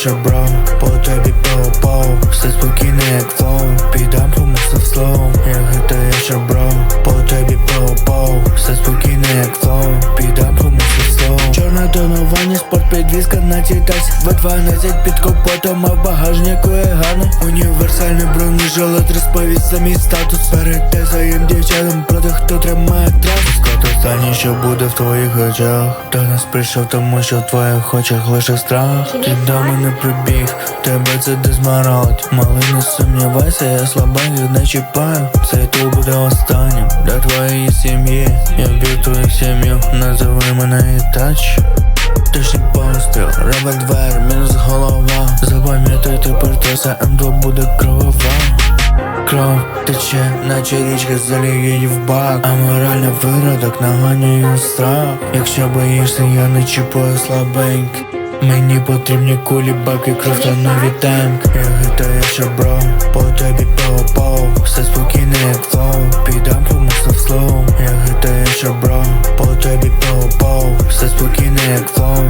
що бро, по тобі поу-поу Все спокійно, як флоу, підам помислив слоу Я гитаю, що бро, по тобі тонування, спорт підвізка на цій тасі В12 під капотом, а в багажнику є гарний Універсальний бронежилет розповість за мій статус. Перед тезаєм дівчатам проти хто тримає трас. Скот останній, що буде в твоїх очах. До нас прийшов, тому що в твоїх очах лише страх. Ти до мене прибіг, тебе це дезморалить Малий не сумнівайся, я слабеньких не чіпаю. Цей тур буде останнім для твоєї сім'ї. Я б'ю твою сім'ю, назови мене Ітач. Тишний двер, мінус голова. Запам'ятай тепер те за М2 буде кровава Кров тече, наче річка заліє в бак. А моральний виродок наганює страх. Якщо боїшся, я не чіпаю слабеньк. Мені потрібні кулі, баки, кров та нові танк. Я гитаю, що бро, по тобі поу-поу Все спокійно, як флоу, підам помислив слоу Я гитаю, що бро, по тобі поу-поу Все спокійно, як флоу